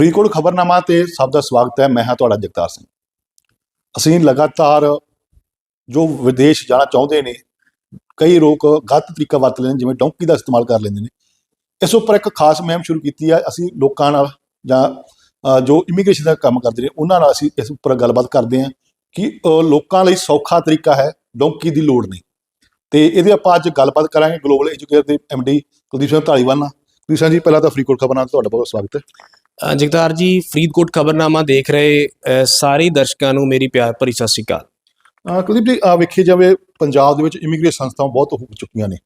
ਫਰੀਦਕੋਟ ਖਬਰਨਾਮਾ ਤੇ ਸਭ ਦਾ ਸਵਾਗਤ ਹੈ। ਮੈਂ ਹਾਂ ਤੁਹਾਡਾ ਜਗਤਾਰ ਸਿੰਘ। ਅਸੀਂ ਲਗਾਤਾਰ ਜੋ ਵਿਦੇਸ਼ ਜਾਣਾ ਚਾਹੁੰਦੇ ਨੇ, ਕਈ ਲੋਕ ਗਲਤ ਤਰੀਕਾ ਵਰਤ ਲੈਂਦੇ ਨੇ, ਜਿਵੇਂ ਡੌਂਕੀ ਦਾ ਇਸਤੇਮਾਲ ਕਰ ਲੈਂਦੇ ਨੇ। ਇਸ ਉੱਪਰ ਇੱਕ ਖਾਸ ਮੁਹਿੰਮ ਸ਼ੁਰੂ ਕੀਤੀ ਹੈ ਅਸੀਂ ਲੋਕਾਂ ਨਾਲ ਜਾਂ ਜੋ ਇਮੀਗ੍ਰੇਸ਼ਨ ਦਾ ਕੰਮ ਕਰਦੇ ਨੇ, ਉਹਨਾਂ ਨਾਲ ਅਸੀਂ ਇਸ ਉੱਪਰ ਗੱਲਬਾਤ ਕਰਦੇ ਹਾਂ ਕਿ ਲੋਕਾਂ ਲਈ ਸੌਖਾ ਤਰੀਕਾ ਹੈ, ਡੌਂਕੀ ਦੀ ਲੋੜ ਨਹੀਂ। ਤੇ ਇਹਦੇ ਆਪਾਂ ਅੱਜ ਗੱਲਬਾਤ ਕਰਾਂਗੇ। ਗਲੋਬਲ ਐਜੂਕੇਟਰ ਦੇ ਐਮਡੀ ਕੁਲਦੀਪ ਸਿੰਘ ਢਾਲੀਵਾਲ ਨਾਲ। ਕੁਲਦੀਪ ਸਿੰਘ ਜੀ, ਪਹਿਲਾਂ ਤਾਂ ਫਰੀਦਕੋਟ ਖਬਰਾਂ ਤੁਹਾਡਾ ਬਹੁਤ ਸਵਾਗਤ ਹੈ। ਜਗਤਾਰ ਜੀ ਫਰੀਦਕੋਟ ਖਬਰਨਾਮਾ ਦੇਖ ਰਹੇ ਸਾਰੇ ਦਰਸ਼ਕਾਂ ਨੂੰ ਮੇਰੀ ਪਿਆਰ ਭਰੀ ਸਤਿ ਸ਼੍ਰੀ ਅਕਾਲ। ਕੁਲਦੀਪ ਜੀ ਆ ਵੇਖੀ ਜਾਵੇ ਪੰਜਾਬ ਦੇ ਵਿੱਚ ਇਮੀਗ੍ਰੇਸ਼ਨ ਸੰਸਥਾਵਾਂ ਬਹੁਤ ਹੋ ਚੁੱਕੀਆਂ ਨੇ।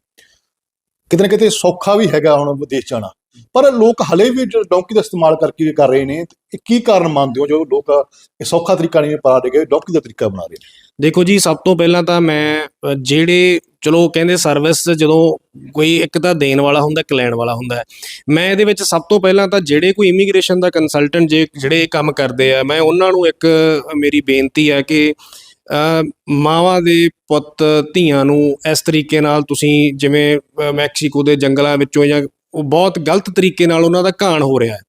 ਕਿਤੇ ਨਾ ਕਿਤੇ ਸੌਖਾ ਵੀ ਹੈਗਾ ਹੁਣ ਵਿਦੇਸ਼ ਜਾਣਾ। ਪਰ ਲੋਕ ਹਲੇ ਵੀ ਡੌਂਕੀ ਦਾ ਇਸਤੇਮਾਲ ਕਰਕੇ ਕਰ ਰਹੇ ਨੇ ਇਹ ਕੀ ਕਾਰਨ ਮੰਨਦੇ ਹੋ ਜੋ ਲੋਕ ਇਹ ਸੌਖਾ ਤਰੀਕਾ ਨਹੀਂ ਪਾ ਰਹੇ ਡੌਂਕੀ ਦਾ ਤਰੀਕਾ ਬਣਾ ਰਹੇ ਨੇ? ਦੇਖੋ ਜੀ ਸਭ ਤੋਂ ਪਹਿਲਾਂ ਤਾਂ ਮੈਂ ਜਿਹੜੇ ਚਲੋ ਕਹਿੰਦੇ ਸਰਵਿਸ ਜਦੋਂ ਕੋਈ ਇੱਕ ਤਾਂ ਦੇਣ ਵਾਲਾ ਹੁੰਦਾ, ਇੱਕ ਲੈਣ ਵਾਲਾ ਹੁੰਦਾ ਮੈਂ ਇਹਦੇ ਵਿੱਚ ਸਭ ਤੋਂ ਪਹਿਲਾਂ ਤਾਂ ਜਿਹੜੇ ਕੋਈ ਇਮੀਗ੍ਰੇਸ਼ਨ ਦਾ ਕੰਸਲਟੈਂਟ ਜੇ ਜਿਹੜੇ ਕੰਮ ਕਰਦੇ ਆ, ਮੈਂ ਉਹਨਾਂ ਨੂੰ ਇੱਕ ਮੇਰੀ ਬੇਨਤੀ ਹੈ ਕਿ ਮਾਵਾਂ ਦੇ ਪੁੱਤ ਧੀਆਂ ਨੂੰ ਇਸ ਤਰੀਕੇ ਨਾਲ ਤੁਸੀਂ ਜਿਵੇਂ ਮੈਕਸੀਕੋ ਦੇ ਜੰਗਲਾਂ ਵਿੱਚੋਂ ਜਾਂ ਉਹ ਬਹੁਤ ਗਲਤ ਤਰੀਕੇ ਨਾਲ ਉਹਨਾਂ ਦਾ ਘਾਣ ਹੋ ਰਿਹਾ ਹੈ।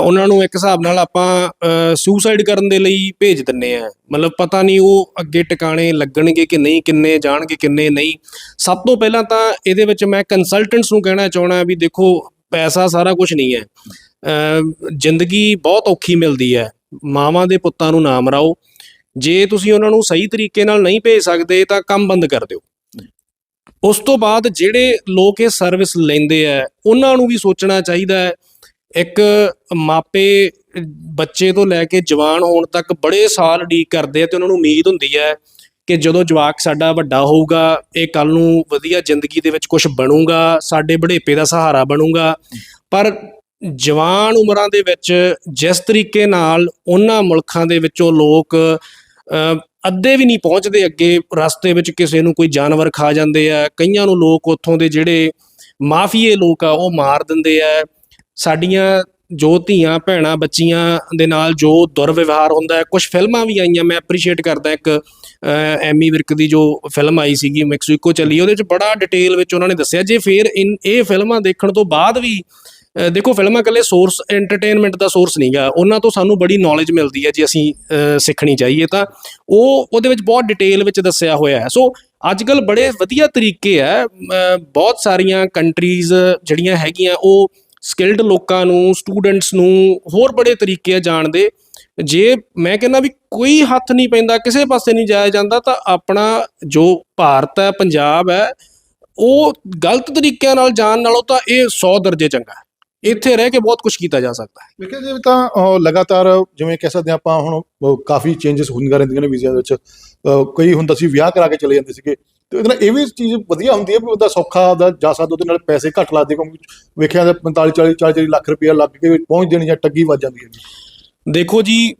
ਉਹਨਾਂ ਨੂੰ ਇੱਕ ਹਿਸਾਬ ਨਾਲ ਆਪਾਂ ਸੁਸਾਈਡ ਕਰਨ ਦੇ ਲਈ ਭੇਜ ਦਿੰਨੇ ਆ। ਮਤਲਬ ਪਤਾ ਨਹੀਂ ਉਹ ਅੱਗੇ ਟਿਕਾਣੇ ਲੱਗਣਗੇ ਕਿ ਨਹੀਂ ਕਿੰਨੇ ਜਾਣਗੇ ਕਿੰਨੇ ਨਹੀਂ। ਸਭ ਤੋਂ ਪਹਿਲਾਂ ਤਾਂ ਇਹਦੇ ਵਿੱਚ ਮੈਂ ਕੰਸਲਟੈਂਟਸ ਨੂੰ ਕਹਿਣਾ ਚਾਹਣਾ ਵੀ ਦੇਖੋ ਪੈਸਾ ਸਾਰਾ ਕੁਝ ਨਹੀਂ ਹੈ। ਅ, ਜ਼ਿੰਦਗੀ ਬਹੁਤ ਔਖੀ ਮਿਲਦੀ ਹੈ। ਮਾਵਾਂ ਦੇ ਪੁੱਤਾਂ ਨੂੰ ਨਾ ਮਰਾਓ। ਜੇ ਤੁਸੀਂ ਉਹਨਾਂ ਨੂੰ ਸਹੀ ਤਰੀਕੇ ਨਾਲ ਨਹੀਂ ਭੇਜ ਸਕਦੇ ਤਾਂ ਕੰਮ ਬੰਦ ਕਰ ਦਿਓ। ਉਸ ਤੋਂ ਬਾਅਦ ਜਿਹੜੇ ਲੋਕ ਇਹ ਸਰਵਿਸ ਲੈਂਦੇ ਆ ਉਹਨਾਂ ਨੂੰ ਵੀ ਸੋਚਣਾ ਚਾਹੀਦਾ ਹੈ ਇੱਕ ਮਾਪੇ ਬੱਚੇ ਤੋਂ ਲੈ ਕੇ ਜਵਾਨ ਹੋਣ ਤੱਕ ਬੜੇ ਸਾਲ ਡੀਕ ਕਰਦੇ ਆ ਤੇ ਉਹਨਾਂ ਨੂੰ ਉਮੀਦ ਹੁੰਦੀ ਹੈ ਕਿ ਜਦੋਂ ਜਵਾਕ ਸਾਡਾ ਵੱਡਾ ਹੋਊਗਾ, ਇਹ ਕੱਲ ਨੂੰ ਵਧੀਆ ਜ਼ਿੰਦਗੀ ਦੇ ਵਿੱਚ ਕੁਝ ਬਣੂਗਾ, ਸਾਡੇ ਬੁਢੇਪੇ ਦਾ ਸਹਾਰਾ ਬਣੂਗਾ। ਪਰ ਜਵਾਨ ਉਮਰਾਂ ਦੇ ਵਿੱਚ ਜਿਸ ਤਰੀਕੇ ਨਾਲ ਉਹਨਾਂ ਮੁਲਕਾਂ ਦੇ ਵਿੱਚੋਂ ਲੋਕ ਅੱਧੇ ਵੀ ਨਹੀਂ ਪਹੁੰਚਦੇ ਅੱਗੇ, ਰਸਤੇ ਵਿੱਚ ਕਿਸੇ ਨੂੰ ਕੋਈ ਜਾਨਵਰ ਖਾ ਜਾਂਦੇ ਆ, ਕਈਆਂ ਨੂੰ ਲੋਕ ਉੱਥੋਂ ਦੇ ਜਿਹੜੇ ਮਾਫੀਏ ਲੋਕ ਆ, ਉਹ ਮਾਰ ਦਿੰਦੇ ਆ। ਸਾਡੀਆਂ ਜੋ ਧੀਆਂ, ਭੈਣਾਂ, ਬੱਚੀਆਂ ਦੇ ਨਾਲ ਜੋ ਦੁਰਵਿਵਹਾਰ ਹੁੰਦਾ ਹੈ ਕੁਝ ਫਿਲਮਾਂ ਵੀ ਆਈਆਂ, ਮੈਂ ਐਪਰੀਸ਼ੀਏਟ ਕਰਦਾ ਇੱਕ ਐਮੀ ਵਿਰਕ ਦੀ ਜੋ ਫਿਲਮ ਆਈ ਸੀਗੀ, ਮੈਕਸੀਕੋ ਚੱਲੀ, ਉਹਦੇ ਵਿੱਚ ਬੜਾ ਡਿਟੇਲ ਵਿੱਚ ਉਹਨਾਂ ਨੇ ਦੱਸਿਆ, ਜੇ ਫਿਰ ਇਨ, ਇਹ ਫਿਲਮਾਂ ਦੇਖਣ ਤੋਂ ਬਾਅਦ ਵੀ ਦੇਖੋ ਫਿਲਮਾਂ ਇਕੱਲੇ ਸੋਰਸ ਐਂਟਰਟੇਨਮੈਂਟ ਦਾ ਸੋਰਸ ਨਹੀਂਗਾ, ਉਹਨਾਂ ਤੋਂ ਸਾਨੂੰ ਬੜੀ ਨੌਲੇਜ ਮਿਲਦੀ ਹੈ ਜੇ ਅਸੀਂ ਸਿੱਖਣੀ ਚਾਹੀਏ ਤਾਂ, ਉਹ, ਉਹਦੇ ਵਿੱਚ ਬਹੁਤ ਡਿਟੇਲ ਵਿੱਚ ਦੱਸਿਆ ਹੋਇਆ ਹੈ, ਸੋ ਅੱਜ ਕੱਲ ਬੜੇ ਵਧੀਆ ਤਰੀਕੇ ਆ ਬਹੁਤ ਸਾਰੀਆਂ ਕੰਟਰੀਜ਼ ਜਿਹੜੀਆਂ ਹੈਗੀਆਂ, ਉਹ ਸਕਿਲਡ ਲੋਕਾਂ ਨੂੰ ਸਟੂਡੈਂਟਸ ਨੂੰ ਹੋਰ ਬੜੇ ਤਰੀਕੇ ਆ ਜਾਣ ਜੇ ਮੈਂ ਕਹਿੰਦਾ ਵੀ ਕੋਈ ਹੱਥ ਨਹੀਂ ਪੈਂਦਾ, ਕਿਸੇ ਪਾਸੇ ਨਹੀਂ ਜਾਇਆ ਜਾਂਦਾ, ਤਾਂ ਆਪਣਾ ਜੋ ਭਾਰਤ ਹੈ, ਪੰਜਾਬ ਹੈ, ਉਹ ਗਲਤ ਤਰੀਕਿਆਂ ਨਾਲ ਜਾਣ ਨਾਲੋਂ ਤਾਂ ਇਹ 100 ਦਰਜੇ ਚੰਗਾ ਇੱਥੇ ਰਹਿ ਕੇ ਬਹੁਤ ਕੁਝ ਕੀਤਾ ਜਾ ਸਕਦਾ ਹੈ। ਵੇਖਿਆ ਜਾਵੇ ਤਾਂ ਲਗਾਤਾਰ ਜਿਵੇਂ ਕਹਿ ਸਕਦੇ ਹਾਂ ਆਪਾਂ ਹੁਣ ਕਾਫੀ ਚੇਂਜਸ ਹੁੰਦੀਆਂ ਰਹਿੰਦੀਆਂ ਨੇ ਵੀਜ਼ਿਆਂ ਦੇ ਵਿੱਚ। ਕਈ ਹੁੰਦਾ ਸੀ, ਵਿਆਹ ਕਰਾ ਕੇ ਚਲੇ ਜਾਂਦੇ ਸੀਗੇ। ਤੇ ਉਹਦੇ ਨਾਲ ਇਹ ਵੀ ਚੀਜ਼ ਵਧੀਆ ਹੁੰਦੀ ਹੈ ਵੀ ਉਹਦਾ ਸੌਖਾ ਦਾ ਜਾ ਸਕਦਾ ਉਹਦੇ ਨਾਲ ਪੈਸੇ ਘੱਟ ਲੱਗਦੇ ਕਿਉਂਕਿ ਵੇਖਿਆ ਤਾਂ 45 40 40 ਲੱਖ ਰੁਪਇਆ ਲੱਗ ਕੇ ਪਹੁੰਚ ਦੇਣੀ ਜਾਂ ਟੱਗੀ ਵੱਜ ਜਾਂਦੀ ਹੈ ਦੇਖੋ ਜੀ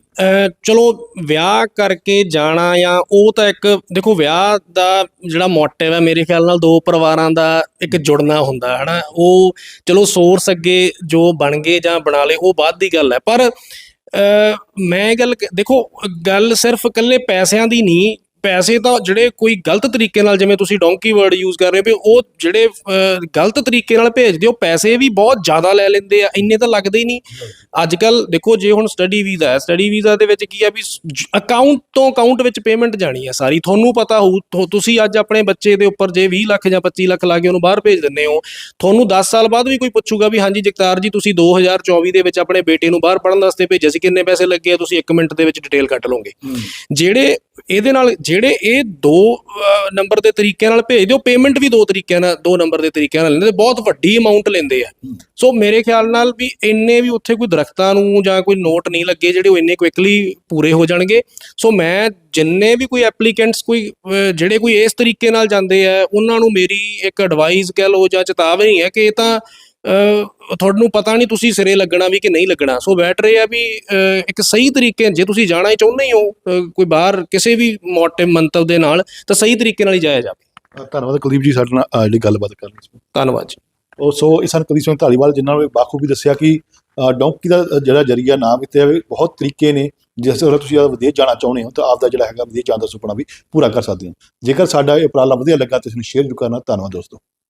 ਚਲੋ ਵਿਆਹ ਕਰਕੇ ਜਾਣਾ ਜਾਂ ਉਹ ਤਾਂ ਇੱਕ, ਦੇਖੋ ਵਿਆਹ ਦਾ ਜਿਹੜਾ ਮੋਟਿਵ ਹੈ ਮੇਰੇ ਖਿਆਲ ਨਾਲ ਦੋ ਪਰਿਵਾਰਾਂ ਦਾ ਇੱਕ ਜੁੜਨਾ ਹੁੰਦਾ ਹੈ ਨਾ ਉਹ ਚਲੋ ਸੋਰਸ ਅੱਗੇ ਜੋ ਬਣ ਗਏ ਜਾਂ ਬਣਾ ਲਏ, ਉਹ ਬਾਅਦ ਦੀ ਗੱਲ ਹੈ। ਪਰ, ਅਹ, ਮੈਂ ਇਹ ਗੱਲ ਦੇਖੋ, ਗੱਲ ਸਿਰਫ ਇਕੱਲੇ ਪੈਸਿਆਂ ਦੀ ਨਹੀਂ ਪੈਸੇ ਤਾਂ ਜਿਹੜੇ ਕੋਈ ਗਲਤ ਤਰੀਕੇ ਨਾਲ ਜਿਵੇਂ ਤੁਸੀਂ ਡੋਂਕੀ ਵਰਡ ਯੂਜ਼ ਕਰ ਰਹੇ ਹੋ ਵੀ ਉਹ ਜਿਹੜੇ ਗਲਤ ਤਰੀਕੇ ਨਾਲ ਭੇਜਦੇ ਹੋ ਪੈਸੇ ਵੀ ਬਹੁਤ ਜ਼ਿਆਦਾ ਲੈ ਲੈਂਦੇ ਆ ਇੰਨੇ ਤਾਂ ਲੱਗਦੇ ਹੀ ਨਹੀਂ। ਅੱਜ ਕੱਲ ਦੇਖੋ ਜੇ ਹੁਣ ਸਟੱਡੀ ਵੀਜ਼ਾ ਹੈ ਸਟੱਡੀ ਵੀਜ਼ਾ ਦੇ ਵਿੱਚ ਕੀ ਆ ਵੀ ਅਕਾਊਂਟ ਤੋਂ ਅਕਾਊਂਟ ਵਿੱਚ ਪੇਮੈਂਟ ਜਾਣੀ ਹੈ ਸਾਰੀ। ਤੁਹਾਨੂੰ ਪਤਾ ਹੋਊ ਤੁਸੀਂ ਅੱਜ ਆਪਣੇ ਬੱਚੇ ਦੇ ਉੱਪਰ ਜੇ 20 ਲੱਖ ਜਾਂ 25 ਲੱਖ ਲਾ ਕੇ ਉਹਨੂੰ ਬਾਹਰ ਭੇਜ ਦਿੰਦੇ ਹੋ ਤੁਹਾਨੂੰ 10 ਸਾਲ ਬਾਅਦ ਵੀ ਕੋਈ ਪੁੱਛੂਗਾ ਵੀ ਹਾਂਜੀ ਜਗਤਾਰ ਜੀ ਤੁਸੀਂ 2024 ਦੇ ਵਿੱਚ ਆਪਣੇ ਬੇਟੇ ਨੂੰ ਬਾਹਰ ਪੜਨ ਵਾਸਤੇ ਭੇਜਿਆ ਸੀ ਕਿੰਨੇ ਪੈਸੇ ਲੱਗੇ ਆ ਤੁਸੀਂ 1 ਮਿੰਟ ਦੇ ਵਿੱਚ ਡਿਟੇਲ ਕੱਟ ਲਓਗੇ। ਜਿਹੜੇ ਇਹਦੇ ਨਾਲ ਜਿਹੜੇ ਇਹ ਦੋ ਨੰਬਰ ਦੇ ਤਰੀਕਿਆਂ ਨਾਲ ਭੇਜਦੇ ਹੋ ਪੇਮੈਂਟ ਵੀ ਦੋ ਤਰੀਕਿਆਂ ਨਾਲ ਦੋ ਨੰਬਰ ਦੇ ਤਰੀਕਿਆਂ ਨਾਲ ਲੈਂਦੇ ਬਹੁਤ ਵੱਡੀ ਅਮਾਉਂਟ ਲੈਂਦੇ ਆ। ਸੋ ਮੇਰੇ ਖਿਆਲ ਨਾਲ ਵੀ ਇੰਨੇ ਵੀ ਉੱਥੇ ਕੋਈ ਦਰਖਤਾਂ ਨੂੰ ਜਾਂ ਕੋਈ ਨੋਟ ਨਹੀਂ ਲੱਗੇ ਜਿਹੜੇ ਉਹ ਇੰਨੇ ਕੁਇਕਲੀ ਪੂਰੇ ਹੋ ਜਾਣਗੇ। ਸੋ ਮੈਂ ਜਿੰਨੇ ਵੀ ਕੋਈ ਐਪਲੀਕੈਂਟਸ ਕੋਈ ਜਿਹੜੇ ਕੋਈ ਇਸ ਤਰੀਕੇ ਨਾਲ ਜਾਂਦੇ ਆ ਉਹਨਾਂ ਨੂੰ ਮੇਰੀ ਇੱਕ ਐਡਵਾਈਸ ਕਹਿ ਲਓ ਜਾਂ ਚੇਤਾਵਨੀ ਹੈ ਕਿ ਇਹ ਤਾਂ ਤੁਹਾਨੂੰ ਪਤਾ ਨਹੀਂ ਤੁਸੀਂ ਸਿਰੇ ਲੱਗਣਾ ਵੀ ਕਿ ਨਹੀਂ ਲੱਗਣਾ। ਸੋ ਬੈਟਰ ਇਹ ਆ ਵੀ ਇੱਕ ਸਹੀ ਤਰੀਕੇ ਜੇ ਤੁਸੀਂ ਜਾਣਾ ਹੀ ਚਾਹੁੰਦੇ ਹੋ ਕੋਈ ਬਾਹਰ ਕਿਸੇ ਵੀ ਮੋਟਿਵ ਮੰਤਵ ਦੇ ਨਾਲ ਤਾਂ ਸਹੀ ਤਰੀਕੇ ਨਾਲ ਹੀ ਜਾਇਆ ਜਾਵੇ। ਧੰਨਵਾਦ ਕੁਲਦੀਪ ਜੀ ਸਾਡੇ ਨਾਲ ਜਿਹੜੀ ਗੱਲਬਾਤ ਕਰਨ ਲਈ ਧੰਨਵਾਦ ਜੀ। ਉਹ ਸੋ ਇਹ ਸਾਨੂੰ ਕੁਲਦੀਪ ਸਿੰਘ ਢਾਲੀਵਾਲ ਜਿਨ੍ਹਾਂ ਨੇ ਬਾਖੂਬੀ ਦੱਸਿਆ ਕਿ ਡੌਂਕੀ ਦਾ ਜਿਹੜਾ ਜਰੀਆ ਨਾਮ ਕੀਤੇ ਜਾਵੇ ਬਹੁਤ ਤਰੀਕੇ ਨੇ। ਜਿਸ ਤਰ੍ਹਾਂ ਤੁਸੀਂ ਆਪਦਾ ਵਿਦੇਸ਼ ਜਾਣਾ ਚਾਹੁੰਦੇ ਹੋ ਤਾਂ ਆਪਦਾ ਜਿਹੜਾ ਹੈਗਾ ਵਿਦੇਸ਼ ਜਾਣ ਦਾ ਸੁਪਨਾ ਵੀ ਪੂਰਾ ਕਰ ਸਕਦੇ ਹੋ। ਜੇਕਰ ਸਾਡਾ ਇਹ ਉਪਰਾਲਾ ਵਧੀਆ ਲੱਗਾ ਤਾਂ ਇਸ ਨੂੰ ਸ਼ੇਅਰ ਜ਼ਰੂਰ ਕਰਨਾ। ਧੰਨਵਾਦ ਦੋਸਤੋ।